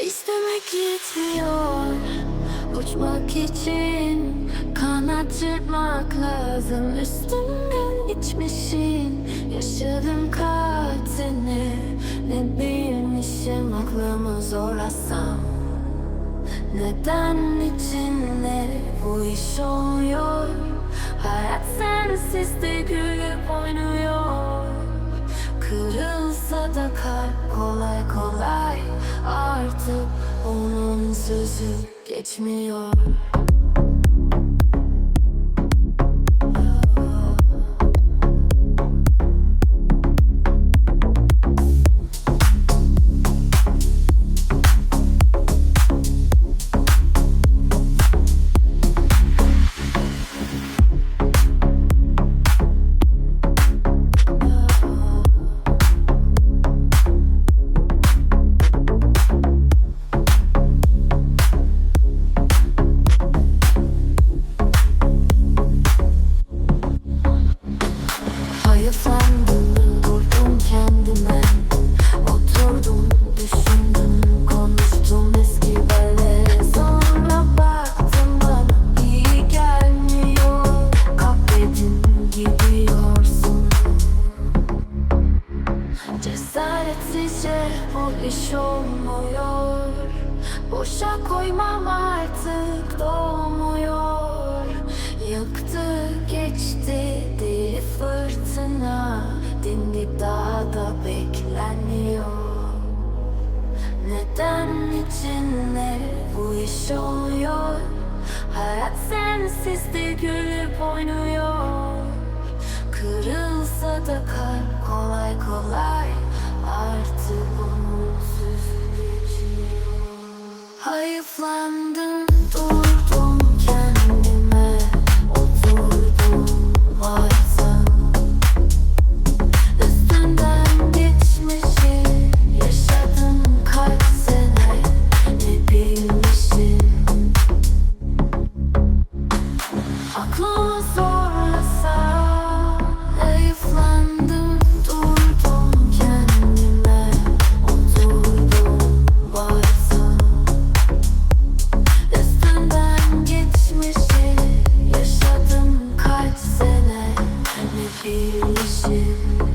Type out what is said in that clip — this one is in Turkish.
İstemek yetmiyor Uçmak için kanat çırpmak lazım. Üstümden geçmişin Yaşadım sene Ne bilmişim aklımı zorlasam. Neden içinde bu iş oluyor? Hayat sensiz de gülüp oynuyor. Kırılsa da kalp kolay kolay Artık onun sözü geçmiyor Bu iş olmuyor. Boşa koymam artık dolmuyor Yıktı geçti deli fırtına. Dindik daha da beklenmiyor Neden içinde bu iş oluyor. Hayat sensiz de gülüp oynuyor. Kırılsa da kalp kolay kolay Saflandım durdum kendime Oturdum varsa Üstünden geçmişi Yaşadım kaç bilmişim? Aklıma sor watching.